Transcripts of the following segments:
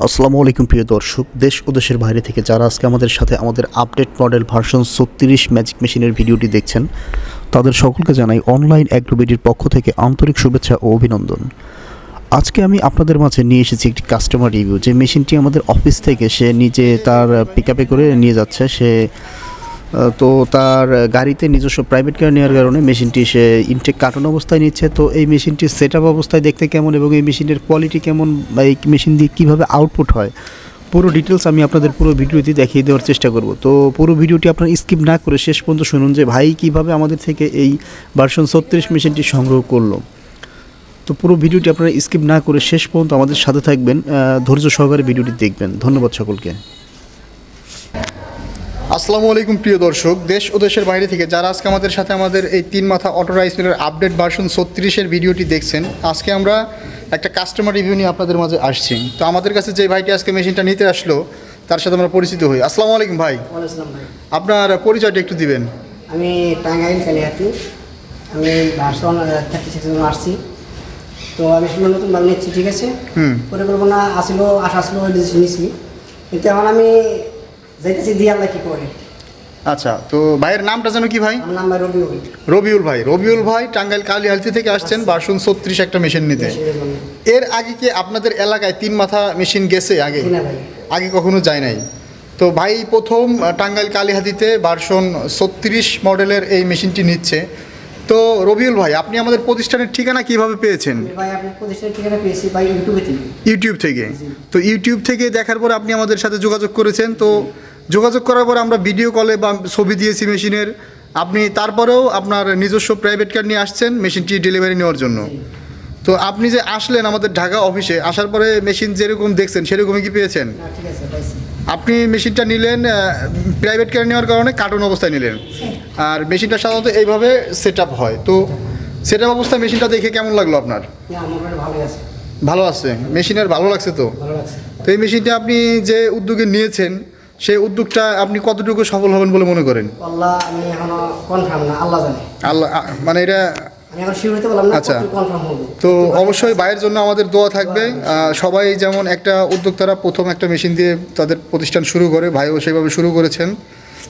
আসসালামু আলাইকুম প্রিয় দর্শক, দেশ ও দেশের বাইরে থেকে যারা আজকে আমাদের সাথে আমাদের আপডেট মডেল ভার্সন ছত্রিশ ম্যাজিক মেশিনের ভিডিওটি দেখছেন, তাদের সকলকে জানাই অনলাইন অ্যাগ্রোবিডির পক্ষ থেকে আন্তরিক শুভেচ্ছা ও অভিনন্দন। আজকে আমি আপনাদের মাঝে নিয়ে এসেছি একটি কাস্টমার রিভিউ যে মেশিনটি আমাদের অফিস থেকে সে নিজে তার পিক করে নিয়ে যাচ্ছে, সে তো তার গাড়িতে নিজস্ব প্রাইভেট কার নেওয়ার কারণে মেশিনটি সে ইনটেক কার্টন অবস্থায় নিচ্ছে। তো এই মেশিনটির সেট অবস্থায় দেখতে কেমন এবং এই মেশিনের কোয়ালিটি কেমন বা এই মেশিন দিয়ে কীভাবে আউটপুট হয়, পুরো ডিটেলস আমি আপনাদের পুরো ভিডিওটি দেখিয়ে দেওয়ার চেষ্টা করব। তো পুরো ভিডিওটি আপনার স্কিপ না করে শেষ পর্যন্ত শুনুন যে ভাই কীভাবে আমাদের থেকে এই ভার্সন ছত্রিশ মেশিনটি সংগ্রহ করল। তো পুরো ভিডিওটি আপনারা স্কিপ না করে শেষ পর্যন্ত আমাদের সাথে থাকবেন ধৈর্য সহকারে ভিডিওটি দেখবেন। ধন্যবাদ সকলকে। আসসালামু আলাইকুম প্রিয় দর্শক। দেশ ও দেশের বাইরে থেকে যারা আজকে আমাদের সাথে আমাদের এই তিন মাথা অটো রাইস মিলের আপডেট ভার্সন ছত্রিশের ভিডিওটি দেখছেন আজকে আমরা একটা কাস্টমার রিভিউ নিয়ে আপনাদের মাঝে আসছি। তো আমাদের কাছে যে ভাইটি আজকে মেশিনটা নিতে আসলো তার সাথে আমরা পরিচিত হই। আসসালামু আলাইকুম ভাই। আপনার পরিচয়টা একটু দিবেন। আমি টাঙ্গাইল আমি ভার্সন থার্টি সিক্স আসছি তো আমি নতুন ভাবে নিচ্ছি ঠিক আছে? হুম। পরিকল্পনা আসলো আশা আসলো কিন্তু এখন আমি যাইতেছি দিয়ে আল্লাহ কি করে? আচ্ছা তো ভাইয়ের নামটা যেন কি ভাই? আমার নাম ভাই রবি ওই রবিউল ভাই। রবিউল ভাই টাঙ্গাইল কালী হালতি থেকে আসছেন ভার্সন ছত্রিশ একটা মেশিন নিতে। এর আগে কি আপনাদের এলাকায় তিন মাথা মেশিন গেছে আগে? আগে কখনো যায় নাই। তো ভাই প্রথম টাঙ্গাইল কালীহাতিতে ভার্সন ছত্রিশ মডেলের এই মেশিনটি নিচ্ছে। তো রবিউল ভাই আপনি আমাদের প্রতিষ্ঠানের ঠিকানা কীভাবে পেয়েছেন? ইউটিউব থেকে। তো ইউটিউব থেকে দেখার পর আপনি আমাদের সাথে যোগাযোগ করেছেন। তো যোগাযোগ করার পর আমরা ভিডিও কলে বা ছবি দিয়েছি মেশিনের। আপনি তারপরেও আপনার নিজস্ব প্রাইভেট কার নিয়ে আসছেন মেশিনটি ডেলিভারি নেওয়ার জন্য। তো আপনি যে আসলেন আমাদের ঢাকা অফিসে আসার পরে মেশিন যেরকম দেখছেন সেরকমই কি পেয়েছেন? আপনি মেশিনটা নিলেন প্রাইভেট কেয়ার নেওয়ার কারণে কার্টুন অবস্থায় নিলেন। আর মেশিনটা সাধারণত এইভাবে সেট আপ হয়। তো সেট আপ অবস্থায় মেশিনটা দেখে কেমন লাগল আপনার? না আমার কাছে ভালোই আছে। ভালো আছে? মেশিনের ভালো লাগছে তো? তো এই মেশিনটা আপনি যে উদ্যোগে নিয়েছেন সেই উদ্যোগটা আপনি কতটুকু সফল হবেন বলে মনে করেন? আল্লাহ আমি এখনও কনফার্ম না আল্লাহ জানে। আল্লাহ মানে এটা আচ্ছা। তো অবশ্যই বাইরের জন্য আমাদের দোয়া থাকবে। সবাই যেমন একটা উদ্যোক্তারা প্রথম একটা মেশিন দিয়ে তাদের প্রতিষ্ঠান শুরু করে ভাইও সেভাবে শুরু করেছেন।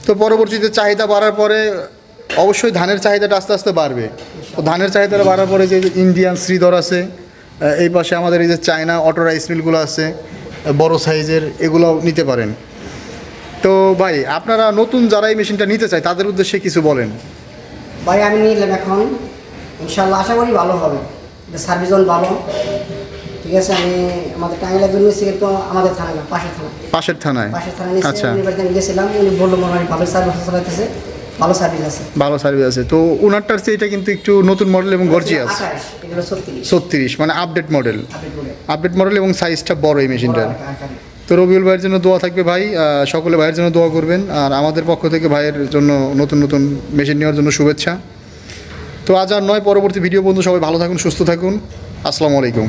তো পরবর্তীতে চাহিদা বাড়ার পরে অবশ্যই ধানের চাহিদাটা আস্তে আস্তে বাড়বে। তো ধানের চাহিদাটা বাড়ার পরে যে ইন্ডিয়ান শ্রীধর আছে এই পাশে আমাদের এই যে চায়না অটো রাইস মিলগুলো আছে বড় সাইজের এগুলো নিতে পারেন। তো ভাই আপনারা নতুন যারা এই মেশিনটা নিতে চায় তাদের উদ্দেশ্যে কিছু বলেন। ভাই আমি নিলাম এখন। ইনশাল্লাহ আশা করি ভালো হবে। সার্ভিসন ভালো। ঠিক আছে আমি আমাদের টাঙ্গাইলের জন্য তো আমাদের থানা না পাশের থানা। পাশের থানায়? পাশের থানা নিয়েছি আচ্ছা। আমি গেছিলাম উনি বলল মনে হয় ভালো সার্ভিস চালাইতেছে ভালো সার্ভিস আছে। ভালো সার্ভিস আছে। তো ওনারটার চেয়ে এটা কিন্তু একটু নতুন মডেল এবং গর্জিয়াস আঠাশ এগুলো ছত্রিশ। মানে আপডেট মডেল আপডেট মডেল এবং সাইজটা বড় এই মেশিনটার। তো রবিউল ভাইয়ের জন্য দোয়া থাকবে ভাই সকলে ভাইয়ের জন্য দোয়া করবেন, আর আমাদের পক্ষ থেকে ভাইয়ের জন্য নতুন নতুন মেশিন নেওয়ার জন্য শুভেচ্ছা। তো আজ আর নয়, পরবর্তী ভিডিও বন্ধু, সবাই ভালো থাকুন, সুস্থ থাকুন। আসসালামু আলাইকুম।